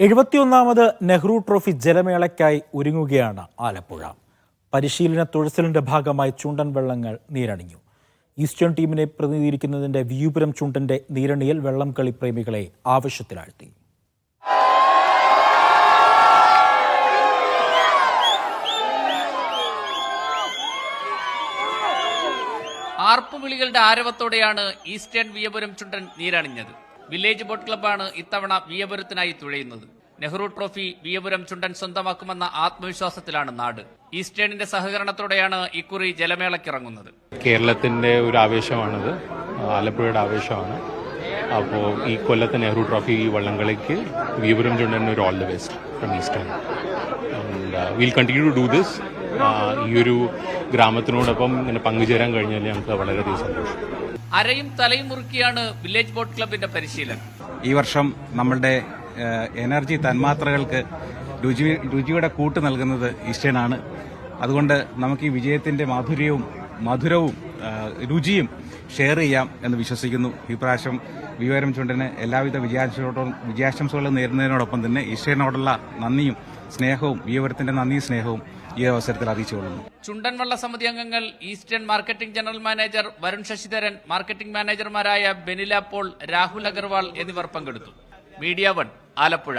എഴുപത്തിയൊന്നാമത് Nehru trophy ജലമേളയ്ക്കായി ഒരുങ്ങുകയാണ് ആലപ്പുഴ. പരിശീലന തുഴച്ചിലിന്റെ ഭാഗമായി ചുണ്ടൻ വെള്ളങ്ങൾ നീരണിഞ്ഞു. ഈസ്റ്റേൺ ടീമിനെ പ്രതിനിധീകരിക്കുന്നതിന്റെ വിയൂപുരം ചുണ്ടന്റെ നീരണിയിൽ വെള്ളം കളി പ്രേമികളെ ആവശ്യത്തിലാഴ്ത്തി. ആർപ്പുവിളികളുടെ ആരവത്തോടെയാണ് ഈസ്റ്റേൺ വിയപുരം ചുണ്ടൻ നീരണിഞ്ഞത്. വില്ലേജ് ബോട്ട് ക്ലബ്ബാണ് ഇത്തവണ വിയപുരത്തിനായി തുഴയുന്നത്. നെഹ്റു ട്രോഫി വിയപുരം ചുണ്ടൻ സ്വന്തമാക്കുമെന്ന ആത്മവിശ്വാസത്തിലാണ് നാട്. ഈസ്റ്റേണിന്റെ സഹകരണത്തോടെയാണ് ഇക്കുറി ജലമേളക്കിറങ്ങുന്നത് കേരളത്തിന്റെ ഒരു ആവേശമാണിത്. ആലപ്പുഴയുടെ ആവേശമാണ്. അപ്പോൾ ഈ കൊല്ലത്തെ നെഹ്റു ട്രോഫി വള്ളംകളിക്ക് വിയപുരം ചുണ്ടൻ ഒരു all the best from Eastern will continue to do this ഈ ഒരു ഗ്രാമത്തിനോടൊപ്പം ഇങ്ങനെ പങ്കുചേരാൻ കഴിഞ്ഞാൽ ഞങ്ങൾക്ക് വളരെയധികം സന്തോഷം. അരയും തലയും മുറുക്കിയാണ് വില്ലേജ് ബോട്ട് ക്ലബിന്റെ പരിശീലനം ഈ വർഷം നമ്മളുടെ എനർജി തന്മാത്രകൾക്ക് രുചി രുചിയുടെ കൂട്ട് നൽകുന്നത് ഈസ്റ്റേൺ ആണ്. അതുകൊണ്ട് നമുക്ക് ഈ വിജയത്തിന്റെ മാധുര്യവും മധുരവും രുചിയും ഷെയർ ചെയ്യാം എന്ന് വിശ്വസിക്കുന്നു. ഈ പ്രാവശ്യം വിവരം ചുണ്ടന് എല്ലാവിധ വിജയാശംസകളോടും വിജയാശംസകളും നേരുന്നതിനോടൊപ്പം തന്നെ ഈശ്വരനോടുള്ള നന്ദിയും സ്നേഹവും വിവരത്തിന്റെ നന്ദിയും സ്നേഹവും ഈ അവസരത്തിൽ അറിയിച്ചുകൊള്ളുന്നു ചുണ്ടൻ വള്ള സമിതി അംഗങ്ങൾ Eastern marketing general manager Varun Sasidharan marketing മാനേജർമാരായ Benila Paul Rahul Agarwal എന്നിവർ പങ്കെടുത്തു. Media one Alappuzha.